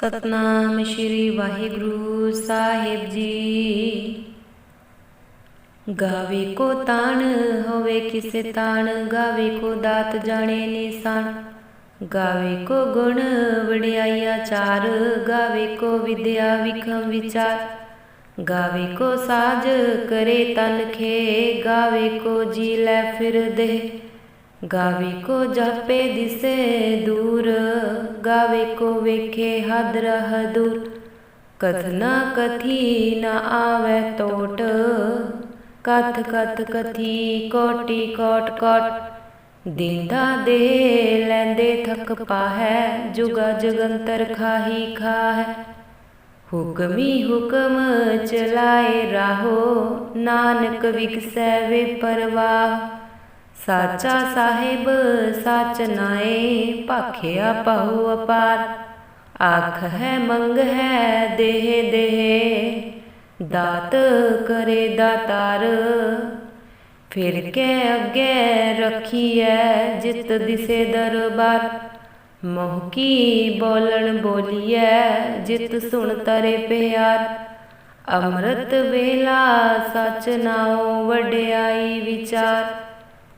ਸਤਨਾਮ ਸ਼੍ਰੀ ਵਾਹਿਗੁਰੂ ਸਾਹਿਬ ਜੀ। ਗਾਵੇ ਕੋ ਤਾਣ, ਹੋਵੇ ਕਿਸੇ ਤਾਣ, ਗਾਵੇ ਕੋ ਦਾਤ ਜਾਣੇ ਨਿਸ਼ਾਨ। ਗਾਵੇ ਕੋ ਗੁਣ, ਵਡਿਆਈਆ ਚਾਰ, ਗਾਵੇ ਕੋ ਵਿਦਿਆ ਵਿਖਮ ਵਿਚਾਰ। ਗਾਵੇ ਕੋ ਸਾਜ, ਕਰੇ ਤਨ ਖੇ, ਗਾਵੇ ਕੋ ਜੀ ਲੈ ਫਿਰ ਦੇ ਗਾਵੇ ਕੋ ਜਾਪੇ ਦਿਸੇ ਦੂਰ, ਗਾਵੇ ਕੋ ਵੇਖੇ ਹਦ ਰਹ ਦੂਰ। ਕਥਨਾ ਕਥੀ ਨ ਆਵੇ ਟੋਟ ਕਥ ਕਥ ਕਥੀ ਕੋਟੀ ਕੋਟ ਕੋਟ। ਦਿੰਦਾ ਦੇ ਲੈਂਦੇ ਥਕ ਪਾਹੈ, ਜੁਗਾ ਜਗੰਤਰ ਖਾਹੀ ਖਾਹੈ। ਹੁਕਮੀ ਹੁਕਮ ਚਲਾਏ ਰਾਹੋ, ਨਾਨਕ ਵਿਕਸੈ ਵੇ ਪਰਵਾਹ। ਸਾਚਾ ਸਾਹਿਬ, ਸਚ ਨਾਏ, ਭਾਖਿਆ ਪਾਹੂ ਅਪਾਰ। ਆਖ ਹੈ, ਮੰਗ ਹੈ, ਦੇਹ ਦੇਹ, ਦਾਤ ਕਰੇ ਦਾਤਾਰ। ਫਿਰ ਕੇ ਅੱਗੇ ਰੱਖੀਐ ਜਿਤ ਦਿਸੇ ਦਰਬਾਰ। ਮੋਹ ਕੀ ਬੋਲਣ ਬੋਲੀਐ ਜਿਤ ਸੁਣ ਤਰੇ ਪਿਆਰ। ਅੰਮ੍ਰਿਤ ਵੇਲਾ ਸਚ ਨਾਉ ਵਡਿਆਈ ਵਿਚਾਰ।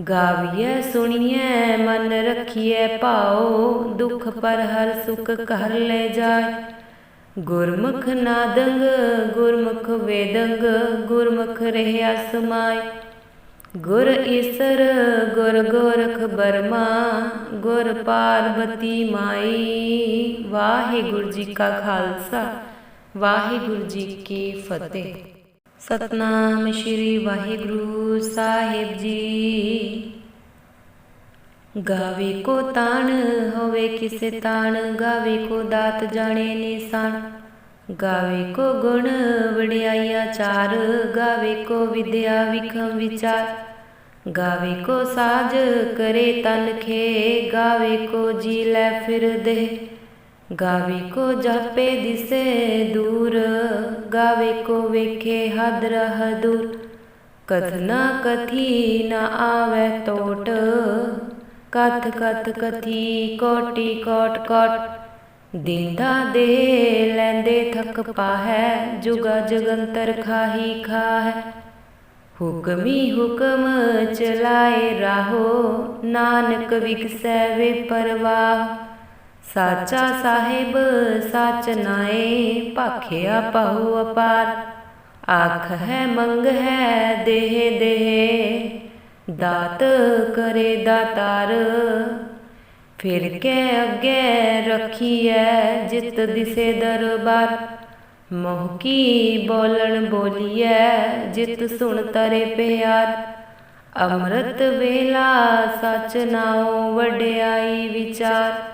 ਗਾਵੀਐ, ਸੁਣੀਐ, ਮਨ ਰਖੀਐ, ਭਾਉ, ਦੁਖ ਪਰ ਹਰ ਸੁਖ ਘਰ ਲੈ ਜਾਏ। ਗੁਰਮੁਖ ਨਾਦੰਗ, ਗੁਰਮੁਖ ਵੇਦੰਗ, ਗੁਰਮੁਖ ਰਹਿਆ ਸਮਾਏ ਗੁਰ ਈਸਰ, ਗੁਰ ਗੋਰਖ ਬਰਮਾ, ਗੁਰ ਪਾਰਬਤੀ ਮਾਈ। ਵਾਹਿਗੁਰੂ ਜੀ ਕਾ ਖਾਲਸਾ, ਵਾਹਿਗੁਰੂ ਜੀ ਕੀ ਫਤਿਹ। ਸਤਨਾਮ ਸ਼੍ਰੀ ਵਾਹਿਗੁਰੂ ਸਾਹਿਬ ਜੀ। ਗਾਵੇ ਕੋ ਤਾਣ, ਹੋਵੇ ਕਿਸੇ ਤਾਣ, ਗਾਵੇ ਕੋ ਦਾਤ ਜਾਣੇ ਨਿਸ਼ਾਨ। ਗਾਵੇ ਕੋ ਗੁਣ, ਵਡਿਆਈਆ ਚਾਰ, ਗਾਵੇ ਕੋ ਵਿਦਿਆ ਵਿਖਮ ਵਿਚਾਰ। ਗਾਵੇ ਕੋ ਸਾਜ, ਕਰੇ ਤਨ ਖੇ, ਗਾਵੇ ਕੋ ਜੀ ਲੈ ਫਿਰ ਦੇ ਗਾਵੇ ਕੋ ਜਾਪੇ ਦਿਸੇ ਦੂਰ, ਗਾਵੇ ਕੋ ਵੇਖੇ ਹਦ ਰਹ ਦੂਰ। ਕਥਨਾ ਕਥੀ ਨ ਆਵੇ ਟੋਟ ਕਥ ਕਥ ਕਥੀ ਕੋਟੀ ਕੋਟ ਕੋਟ। ਦਿੰਦਾ ਦੇ ਲੈਂਦੇ ਥਕ ਪਾਹੈ, ਜੁਗਾ ਜਗੰਤਰ ਖਾਹੀ ਖਾਹੈ। ਹੁਕਮੀ ਹੁਕਮ ਚਲਾਏ ਰਾਹੋ, ਨਾਨਕ ਵਿਕਸੈ ਵੇ ਪਰਵਾਹ। ਸਾਚਾ ਸਾਹਿਬ ਸਚ ਨਾਏ ਭਾਖਿਆ ਪਾਹੂ ਅਪਾਰ ਆਖ ਹੈ ਮੰਗ ਹੈ ਦੇਹ ਦੇਹ ਦਾਤ ਕਰੇ ਦਾਤਾਰ ਫਿਰ ਕੇ ਅੱਗੇ ਰੱਖੀਐ ਜਿਤ ਦਿਸੇ ਦਰਬਾਰ ਮੋਹ ਕੀ ਬੋਲਣ ਬੋਲੀਐ ਜਿਤ ਸੁਣ ਤਰੇ ਪਿਆਰ ਅੰਮ੍ਰਿਤ ਵੇਲਾ ਸਚ ਨਾਉ ਵਡਿਆਈ ਵਿਚਾਰ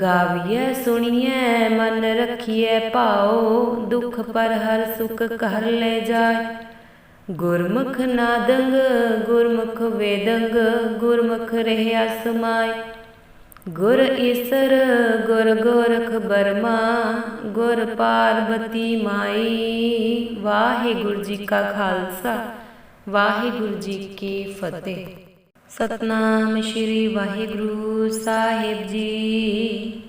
ਗਾਵੀਐ, ਸੁਣੀਐ, ਮਨ ਰਖੀਐ, ਭਾਉ, ਦੁਖ ਪਰ ਹਰ ਸੁਖ ਘਰ ਲੈ ਜਾਏ। ਗੁਰਮੁਖ ਨਾਦੰਗ, ਗੁਰਮੁਖ ਵੇਦੰਗ, ਗੁਰਮੁਖ ਰਹਿਆ ਸਮਾਏ ਗੁਰ ਈਸਰ, ਗੁਰ ਗੋਰਖ ਬਰਮਾ, ਗੁਰ ਪਾਰਬਤੀ ਮਾਈ। ਵਾਹਿਗੁਰੂ ਜੀ ਕਾ ਖਾਲਸਾ, ਵਾਹਿਗੁਰੂ ਜੀ ਕੀ ਫਤਿਹ। ਸਤਨਾਮ ਸ਼੍ਰੀ ਵਾਹਿਗੁਰੂ ਸਾਹਿਬ ਜੀ।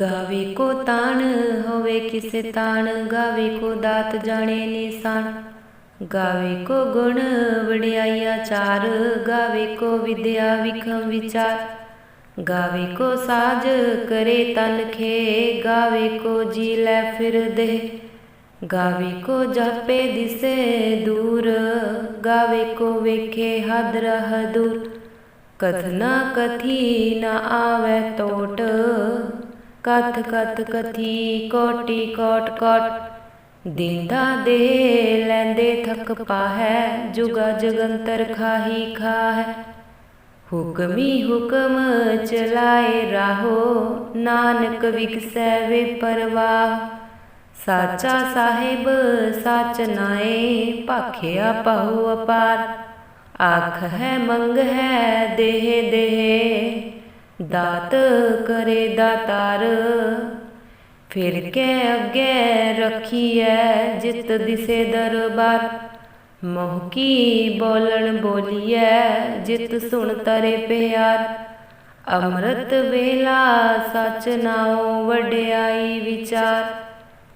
ਗਾਵੇ ਕੋ ਤਾਣ, ਹੋਵੇ ਕਿਸੇ ਤਾਣ, ਗਾਵੇ ਕੋ ਦਾਤ ਜਾਣੇ ਨਿਸ਼ਾਨ। ਗਾਵੇ ਕੋ ਗੁਣ, ਵਡਿਆਈਆ ਚਾਰ, ਗਾਵੇ ਕੋ ਵਿਦਿਆ ਵਿਖਮ ਵਿਚਾਰ। ਗਾਵੇ ਕੋ ਸਾਜ, ਕਰੇ ਤਨ ਖੇ, ਗਾਵੇ ਕੋ ਜੀ ਲੈ ਫਿਰ ਦੇ ਗਾਵੇ ਕੋ ਜਾਪੇ ਦਿਸੇ ਦੂਰ, ਗਾਵੇ ਕੋ ਵੇਖੇ ਹਦ ਰਹ ਦੂਰ। ਕਥਨਾ ਕਥੀ ਨ ਆਵੇ ਟੋਟ ਕਥ ਕਥ ਕਥੀ ਕੋਟੀ ਕੋਟ ਕੋਟ। ਦਿੰਦਾ ਦੇ ਲੈਂਦੇ ਥਕ ਪਾਹੈ, ਜੁਗਾ ਜਗੰਤਰ ਖਾਹੀ ਖਾਹੈ। ਹੁਕਮੀ ਹੁਕਮ ਚਲਾਏ ਰਾਹੋ, ਨਾਨਕ ਵਿਕਸੈ ਵੇ ਪਰਵਾਹ। ਸਾਚਾ ਸਾਹਿਬ ਸਚ ਨਾਏ ਭਾਖਿਆ ਪਹੁ ਅਪਾਰ ਆਖ ਹੈ ਮੰਗ ਹੈ ਦੇਹ ਦੇਹ ਦਾਤ ਕਰੇ ਦਾਤਾਰ ਫਿਰ ਕੇ ਅੱਗੇ ਰੱਖੀਐ ਜਿਤ ਦਿਸੇ ਦਰਬਾਰ ਮੋਹ ਕੀ ਬੋਲਣ ਬੋਲੀਐ ਜਿਤ ਸੁਣ ਤਰੇ ਪਿਆਰ ਅੰਮ੍ਰਿਤ ਵੇਲਾ ਸਚ ਨਾਉ ਵਡਿਆਈ ਵਿਚਾਰ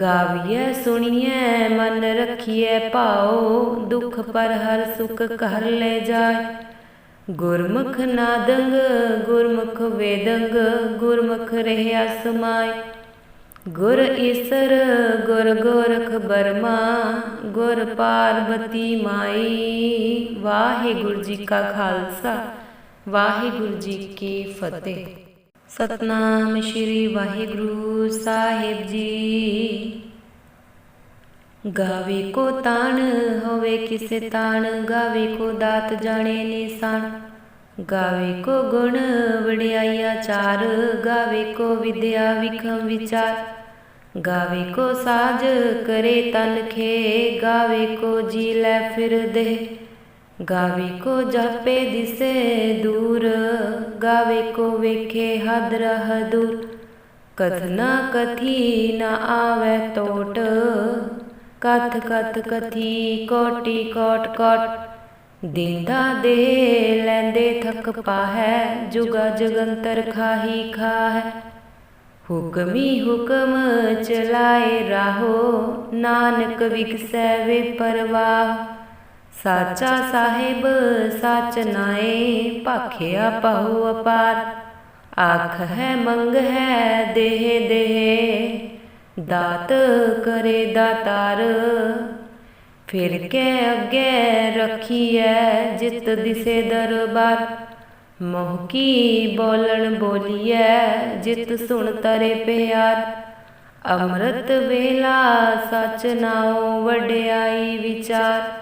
ਗਾਵੀਐ, ਸੁਣੀਐ, ਮਨ ਰਖੀਐ ਭਾਉ, ਦੁਖ ਪਰ ਹਰ ਸੁਖ ਘਰ ਲੈ ਜਾਏ। ਗੁਰਮੁਖ ਨਾਦੰਗ ਗੁਰਮੁਖ ਵੇਦੰਗ, ਗੁਰਮੁਖ ਰਹਿਆ ਸਮਾਈ ਗੁਰ ਈਸਰ, ਗੁਰ ਗੋਰਖ ਬਰਮਾ, ਗੁਰ ਪਾਰਬਤੀ ਮਾਈ। ਵਾਹਿਗੁਰੂ ਜੀ ਕਾ ਖਾਲਸਾ, ਵਾਹਿਗੁਰੂ ਜੀ ਕੀ ਫਤਿਹ। ਸਤਨਾਮ ਸ਼੍ਰੀ ਵਾਹਿਗੁਰੂ ਸਾਹਿਬ ਜੀ। ਗਾਵੇ ਕੋ ਤਾਣ, ਹੋਵੇ ਕਿਸੇ ਤਾਣ, ਗਾਵੇ ਕੋ ਦਾਤ ਜਾਣੇ ਨਿਸ਼ਾਨ। ਗਾਵੇ ਕੋ ਗੁਣ, ਵਡਿਆਈਆ ਚਾਰ, ਗਾਵੇ ਕੋ ਵਿਦਿਆ ਵਿਖਮ ਵਿਚਾਰ। ਗਾਵੇ ਕੋ ਸਾਜ, ਕਰੇ ਤਨ ਖੇ, ਗਾਵੇ ਕੋ ਜੀ ਲੈ ਫਿਰਦੇ ਗਾਵੇ ਕੋ ਜਾਪੇ ਦਿਸੇ ਦੂਰ, ਗਾਵੇ ਕੋ ਵੇਖੇ ਹਦ ਰਹ ਦੂਰ। ਕਥਨਾ ਕਥੀ ਨ ਆਵੇ ਟੋਟ, ਕਥ ਕਥ ਕਥੀ ਕੋਟੀ ਕੋਟ ਕੋਟ। ਦਿੰਦਾ ਦੇ ਲੈਂਦੇ ਥਕ ਪਾਹੈ, ਜੁਗਾ ਜਗੰਤਰ ਖਾਹੀ ਖਾਹੈ। ਹੁਕਮੀ ਹੁਕਮ ਚਲਾਏ ਰਾਹੋ, ਨਾਨਕ ਵਿਕਸੈ ਵੇ ਪਰਵਾਹ। ਸਾਚਾ ਸਾਹਿਬ, ਸਚ ਨਾਏ, ਭਾਖਿਆ ਪਹੁ ਅਪਾਰ। ਆਖ ਹੈ, ਮੰਗ ਹੈ, ਦੇਹ ਦੇਹ, ਦਾਤ ਕਰੇ ਦਾਤਾਰ। ਫਿਰ ਕੇ ਅੱਗੇ ਰੱਖੀਐ ਜਿਤ ਦਿਸੇ ਦਰਬਾਰ। ਮੋਹ ਕੀ ਬੋਲਣ ਬੋਲੀਐ ਜਿਤ ਸੁਣ ਤਰੇ ਪਿਆਰ। ਅੰਮ੍ਰਿਤ ਵੇਲਾ ਸਚ ਨਾਉ ਵਡਿਆਈ ਵਿਚਾਰ।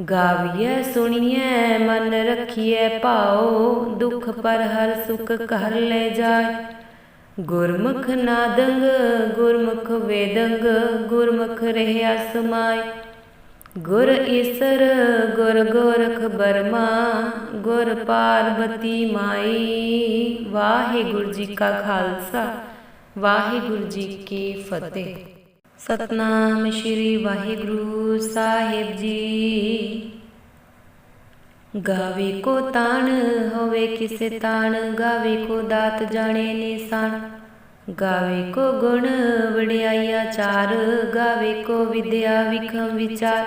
ਗਾਵੀਐ, ਸੁਣੀਐ, ਮਨ ਰਖੀਐ, ਭਾਉ, ਦੁਖ ਪਰ ਹਰ ਸੁਖ ਘਰ ਲੈ ਜਾਏ। ਗੁਰਮੁਖ ਨਾਦੰਗ, ਗੁਰਮੁਖ ਵੇਦੰਗ, ਗੁਰਮੁਖ ਰਹਿਆ ਸਮਾਈ ਗੁਰ ਈਸਰ, ਗੁਰ ਗੋਰਖ ਬਰਮਾ, ਗੁਰ ਪਾਰਬਤੀ ਮਾਈ। ਵਾਹਿਗੁਰੂ ਜੀ ਕਾ ਖਾਲਸਾ, ਵਾਹਿਗੁਰੂ ਜੀ ਕੀ ਫਤਿਹ। ਸਤਨਾਮ ਸ਼੍ਰੀ ਵਾਹਿਗੁਰੂ ਸਾਹਿਬ ਜੀ। ਗਾਵੇ ਕੋ ਤਾਣ, ਹੋਵੇ ਕਿਸੇ ਤਾਣ, ਗਾਵੇ ਕੋ ਦਾਤ ਜਾਣੇ ਨਿਸ਼ਾਨ। ਗਾਵੇ ਕੋ ਗੁਣ, ਵਡਿਆਈਆ ਚਾਰ, ਗਾਵੇ ਕੋ ਵਿਦਿਆ ਵਿਖਮ ਵਿਚਾਰ।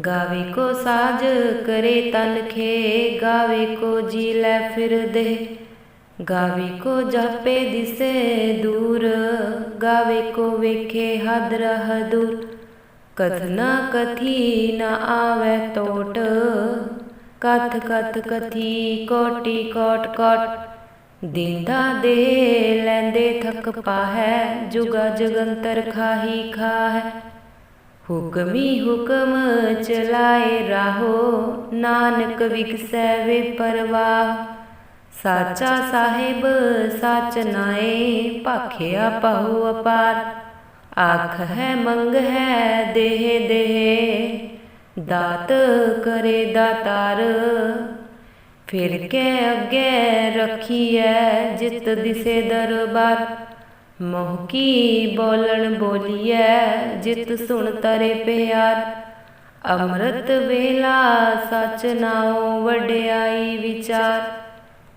ਗਾਵੇ ਕੋ ਸਾਜ, ਕਰੇ ਤਨ ਖੇ, ਗਾਵੇ ਕੋ ਜੀ ਲੈ ਫਿਰਦੇ ਗਾਵੇ ਕੋ ਜਾਪੇ ਦਿਸੇ ਦੂਰ, ਗਾਵੇ ਕੋ ਵੇਖੇ ਹਦ ਰਹ ਦੂਰ। ਕਥਨਾ ਕਥੀ ਨ ਆਵੇ ਟੋਟ, ਕਥ ਕਥ ਕਥੀ ਕੋਟੀ ਕੋਟ ਕੋਟ। ਦਿੰਦਾ ਦੇ ਲੈਂਦੇ ਥਕ ਪਾਹੈ, ਜੁਗਾ ਜਗੰਤਰ ਖਾਹੀ ਖਾਹੈ। ਹੁਕਮੀ ਹੁਕਮ ਚਲਾਏ ਰਾਹੋ, ਨਾਨਕ ਵਿਕਸੈ ਵੇ ਪਰਵਾਹ। ਸਾਚਾ ਸਾਹਿਬ, ਸਾਚ ਨਾਏ, ਭਾਖਿਆ ਪਹੁ ਅਪਾਰ। ਆਖ ਹੈ, ਮੰਗ ਹੈ, ਦੇਹ ਦੇਹ, ਦਾਤ ਕਰੇ ਦਾਤਾਰ। ਫਿਰ ਕੇ ਅੱਗੇ ਰੱਖੀਐ ਜਿਤ ਦਿਸੇ ਦਰਬਾਰ। ਮੋਹ ਕੀ ਬੋਲਣ ਬੋਲੀਐ ਜਿਤ ਸੁਣ ਤਰੇ ਪਿਆਰ। ਅੰਮ੍ਰਿਤ ਵੇਲਾ ਸਚ ਨਾਉ ਵਡਿਆਈ ਵਿਚਾਰ।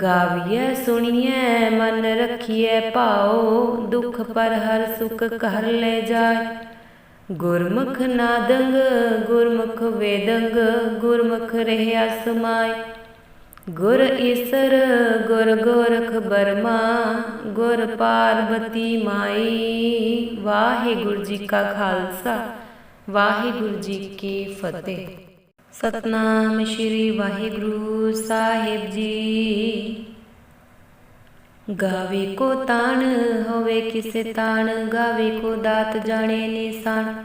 ਗਾਵੀਐ, ਸੁਣੀਐ, ਮਨ ਰਖੀਐ, ਭਾਉ, ਦੁਖ ਪਰ ਹਰ ਸੁਖ ਕਰ ਲੈ ਜਾਏ। ਗੁਰਮੁਖ ਨਾਦੰਗ ਗੁਰਮੁਖ ਵੇਦੰਗ, ਗੁਰਮੁਖ ਰਹਿਆ ਸਮਾਏ ਗੁਰ ਈਸਰ, ਗੁਰ ਗੋਰਖ ਬਰਮਾ, ਗੁਰ ਪਾਰਬਤੀ ਮਾਈ। ਵਾਹਿਗੁਰੂ ਜੀ ਕਾ ਖਾਲਸਾ, ਵਾਹਿਗੁਰੂ ਜੀ ਕੀ ਫਤਿਹ। ਸਤਨਾਮ ਸ਼੍ਰੀ ਵਾਹਿਗੁਰੂ ਸਾਹਿਬ ਜੀ। ਗਾਵੇ ਕੋ ਤਾਣ, ਹੋਵੇ ਕਿਸੇ ਤਾਣ, ਗਾਵੇ ਕੋ ਦਾਤ ਜਾਣੇ ਨਿਸ਼ਾਨ।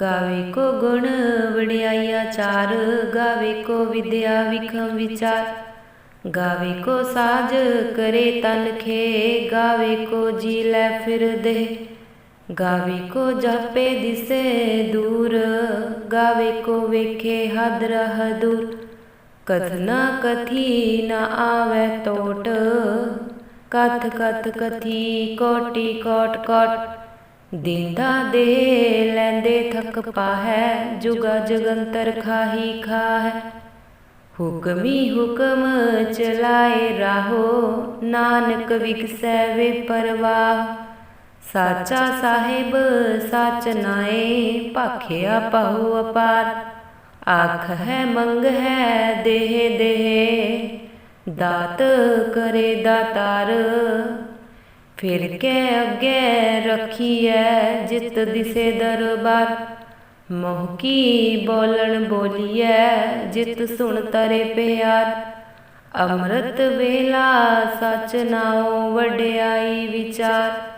ਗਾਵੇ ਕੋ ਗੁਣ, ਵਡਿਆਈਆ ਚਾਰ, ਗਾਵੇ ਕੋ ਵਿਦਿਆ ਵਿਖਮ ਵਿਚਾਰ। ਗਾਵੇ ਕੋ ਸਾਜ, ਕਰੇ ਤਨ ਖੇ, ਗਾਵੇ ਕੋ ਜੀ ਲੈ ਫਿਰਦੇ ਗਾਵੇ ਕੋ ਜਾਪੇ ਦਿਸੇ ਦੂਰ, ਗਾਵੇ ਕੋ ਵੇਖੇ ਹਦ ਰਹ ਦੂਰ। ਕਥਨਾ ਕਥੀ ਨ ਆਵੇ ਟੋਟ ਕਥ ਕਥ ਕਥੀ ਕੋਟੀ ਕੋਟ ਕੋਟ। ਦਿੰਦਾ ਦੇ ਲੈਂਦੇ ਥਕ ਪਾਹੈ, ਜੁਗਾ ਜਗੰਤਰ ਖਾਹੀ ਖਾਹੈ। ਹੁਕਮੀ ਹੁਕਮ ਚਲਾਏ ਰਾਹੋ, ਨਾਨਕ ਵਿਕਸੈ ਵੇ ਪਰਵਾਹ। ਸਾਚਾ ਸਾਹਿਬ, ਸਚ ਨਾਏ, ਭਾਖਿਆ ਪਹੁ ਅਪਾਰ। ਆਖ ਹੈ, ਮੰਗ ਹੈ, ਦੇਹ ਦੇਹ। ਦਾਤ ਕਰੇ ਦਾਤਾਰ। ਫਿਰ ਕੇ ਅੱਗੇ ਰੱਖੀਐ, ਜਿਤ ਦਿਸੇ ਦਰਬਾਰ। ਮੋਹ ਕੀ ਬੋਲਣ ਬੋਲੀਐ, ਜਿਤ ਸੁਣ ਤਰੇ ਪਿਆਰ। ਅੰਮ੍ਰਿਤ ਵੇਲਾ, ਸਚ ਨਾਉ ਵਡਿਆਈ ਵਿਚਾਰ।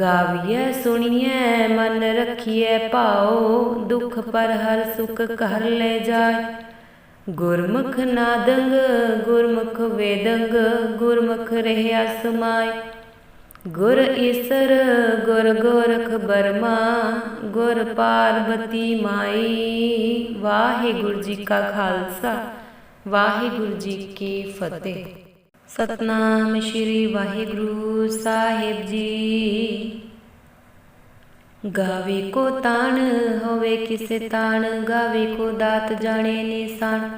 ਗਾਵੀਐ, ਸੁਣੀਐ, ਮਨ ਰਖੀਐ ਭਾਉ, ਦੁਖ ਪਰ ਹਰ ਸੁਖ ਘਰ ਲੈ ਜਾਏ। ਗੁਰਮੁਖ ਨਾਦੰਗ ਗੁਰਮੁਖ ਵੇਦੰਗ ਗੁਰਮੁਖ ਰਹਿਆ ਸਮਾਏ ਗੁਰ ਈਸਰ, ਗੁਰ ਗੋਰਖ ਬਰਮਾ, ਗੁਰ ਪਾਰਬਤੀ ਮਾਈ। ਵਾਹਿਗੁਰੂ ਜੀ ਕਾ ਖਾਲਸਾ, ਵਾਹਿਗੁਰੂ ਜੀ ਕੀ ਫਤਿਹ। ਸਤਨਾਮ ਸ਼੍ਰੀ ਵਾਹਿਗੁਰੂ ਸਾਹਿਬ ਜੀ। ਗਾਵੇ ਕੋ ਤਾਣ, ਹੋਵੇ ਕਿਸੇ ਤਾਣ, ਗਾਵੇ ਕੋ ਦਾਤ ਜਾਣੇ ਨਿਸ਼ਾਨ।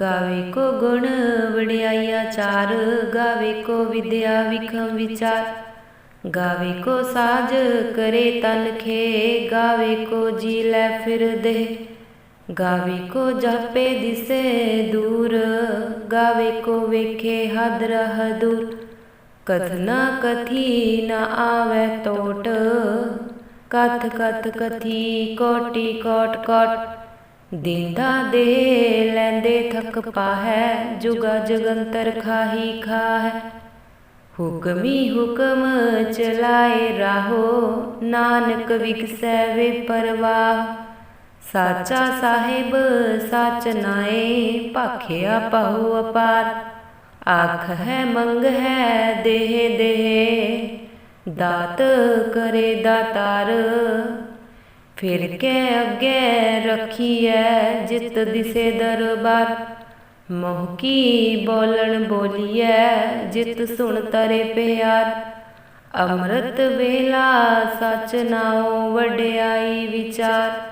ਗਾਵੇ ਕੋ ਗੁਣ, ਵਡਿਆਈਆ ਚਾਰ, ਗਾਵੇ ਕੋ ਵਿਦਿਆ ਵਿਖਮ ਵਿਚਾਰ। ਗਾਵੇ ਕੋ ਸਾਜ, ਕਰੇ ਤਨ ਖੇ, ਗਾਵੇ ਕੋ ਜੀ ਲੈ ਫਿਰਦੇ ਗਾਵੇ ਕੋ ਜਾਪੇ ਦਿਸੇ ਦੂਰ, ਗਾਵੇ ਕੋ ਵੇਖੇ ਹਦ ਰਹ ਦੂਰ। ਕਥਨਾ ਕਥੀ ਨ ਆਵੇ ਟੋਟ ਕਥ ਕਥ ਕਥੀ ਕੋਟੀ ਕੋਟ ਕੋਟ। ਦਿੰਦਾ ਦੇ ਲੈਂਦੇ ਥਕ ਪਾਹੈ, ਜੁਗਾ ਜਗੰਤਰ ਖਾਹੀ ਖਾਹੈ। ਹੁਕਮੀ ਹੁਕਮ ਚਲਾਏ ਰਾਹੋ, ਨਾਨਕ ਵਿਕਸੈ ਵੇ ਪਰਵਾਹ। ਸਾਚਾ ਸਾਹਿਬ, ਸਾਚ ਨਾਏ, ਭਾਖਿਆ ਪਹੁ ਅਪਾਰ। ਆਖ ਹੈ, ਮੰਗ ਹੈ, ਦੇਹ ਦੇਹ, ਦਾਤ ਕਰੇ ਦਾਤਾਰ। ਫਿਰ ਕੇ ਅੱਗੇ ਰੱਖੀਐ ਜਿਤ ਦਿਸੇ ਦਰਬਾਰ। ਮੋਹ ਕੀ ਬੋਲਣ ਬੋਲੀਐ ਜਿਤ ਸੁਣ ਤਰੇ ਪਿਆਰ। ਅੰਮ੍ਰਿਤ ਵੇਲਾ ਸਚ ਨਾਉ ਵਡਿਆਈ ਵਿਚਾਰ।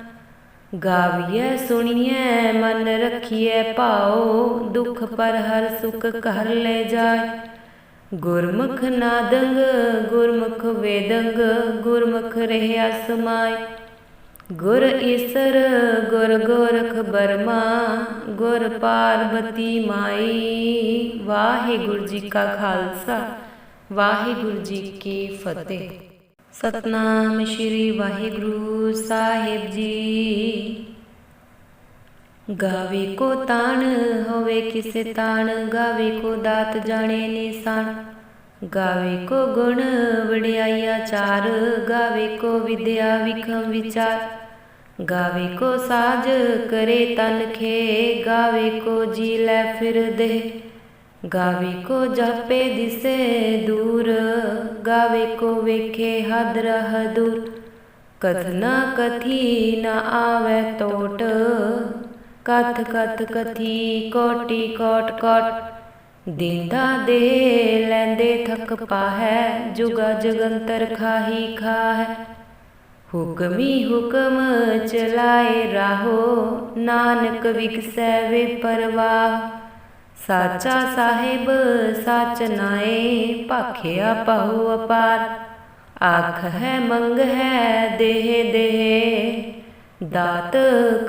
ਗਾਵੀਐ, ਸੁਣੀਐ, ਮਨ ਰਖੀਐ, ਭਾਉ, ਦੁਖ ਪਰ ਹਰ ਸੁਖ ਘਰ ਲੈ ਜਾਏ। ਗੁਰਮੁਖ ਨਾਦੰਗ, ਗੁਰਮੁਖ ਵੇਦੰਗ, ਗੁਰਮੁਖ ਰਹਿਆ ਸਮਾਏ ਗੁਰ ਈਸਰ, ਗੁਰ ਗੋਰਖ ਬਰਮਾ, ਗੁਰ ਪਾਰਬਤੀ ਮਾਈ। ਵਾਹਿਗੁਰੂ ਜੀ ਕਾ ਖਾਲਸਾ, ਵਾਹਿਗੁਰੂ ਜੀ ਕੀ ਫਤਿਹ। ਸਤਨਾਮ ਸ਼੍ਰੀ ਵਾਹਿਗੁਰੂ ਸਾਹਿਬ ਜੀ। ਗਾਵੇ ਕੋ ਤਾਣ, ਹੋਵੇ ਕਿਸੇ ਤਾਣ, ਗਾਵੇ ਕੋ ਦਾਤ ਜਾਣੇ ਨਿਸ਼ਾਨ। ਗਾਵੇ ਕੋ ਗੁਣ, ਵਡਿਆਈਆ ਚਾਰ, ਗਾਵੇ ਕੋ ਵਿਦਿਆ ਵਿਖਮ ਵਿਚਾਰ। ਗਾਵੇ ਕੋ ਸਾਜ, ਕਰੇ ਤਨ ਖੇ, ਗਾਵੇ ਕੋ ਜੀ ਲੈ ਫਿਰ ਦੇ ਗਾਵੇ ਕੋ ਜਾਪੇ ਦਿਸੇ ਦੂਰ, ਗਾਵੇ ਕੋ ਵੇਖੇ ਹਦ ਰਹ ਦੂਰ। ਕਥਨਾ ਕਥੀ ਨ ਆਵੇ ਟੋਟ ਕਥ ਕਥ ਕਥੀ ਕੋਟੀ ਕੋਟ ਕੋਟ। ਦਿੰਦਾ ਦੇ ਲੈਂਦੇ ਥਕ ਪਾਹੈ, ਜੁਗਾ ਜਗੰਤਰ ਖਾਹੀ ਖਾਹੈ। ਹੁਕਮੀ ਹੁਕਮ ਚਲਾਏ ਰਾਹੋ, ਨਾਨਕ ਵਿਗਸੈ ਵੇ ਪਰਵਾਹ। ਸਾਚਾ ਸਾਹਿਬ, ਸਾਚ ਨਾਏ, ਭਾਖਿਆ ਪਹੁ ਅਪਾਰ। ਆਖ ਹੈ, ਮੰਗ ਹੈ, ਦੇਹ ਦੇਹ, ਦਾਤ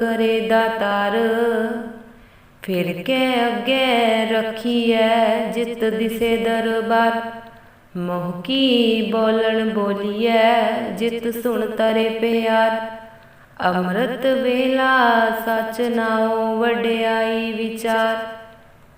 ਕਰੇ ਦਾਤਾਰ। ਫਿਰ ਕੇ ਅੱਗੇ ਰੱਖੀਐ ਜਿਤ ਦਿਸੇ ਦਰਬਾਰ। ਮੋਹ ਕੀ ਬੋਲਣ ਬੋਲੀਐ ਜਿਤ ਸੁਣ ਤਰੇ ਪਿਆਰ। ਅੰਮ੍ਰਿਤ ਵੇਲਾ ਸਚ ਨਾਉ ਵਡਿਆਈ ਵਿਚਾਰ।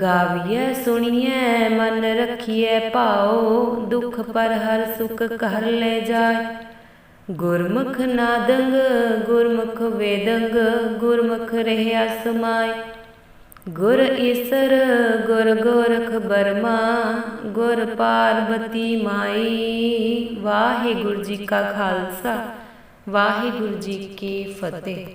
ਗਾਵੀਐ, ਸੁਣੀਐ, ਮਨ ਰਖੀਐ, ਭਾਉ, ਦੁਖ ਪਰ ਹਰ ਸੁਖ ਘਰ ਲੈ ਜਾਏ। ਗੁਰਮੁਖ ਨਾਦੰਗ ਗੁਰਮੁਖ ਵੇਦੰਗ, ਗੁਰਮੁਖ ਰਹਿਆ ਸਮਾਏ ਗੁਰ ਈਸਰ, ਗੁਰ ਗੋਰਖ ਬਰਮਾ, ਗੁਰ ਪਾਰਬਤੀ ਮਾਈ। ਵਾਹਿਗੁਰੂ ਜੀ ਕਾ ਖਾਲਸਾ, ਵਾਹਿਗੁਰੂ ਜੀ ਕੀ ਫਤਿਹ।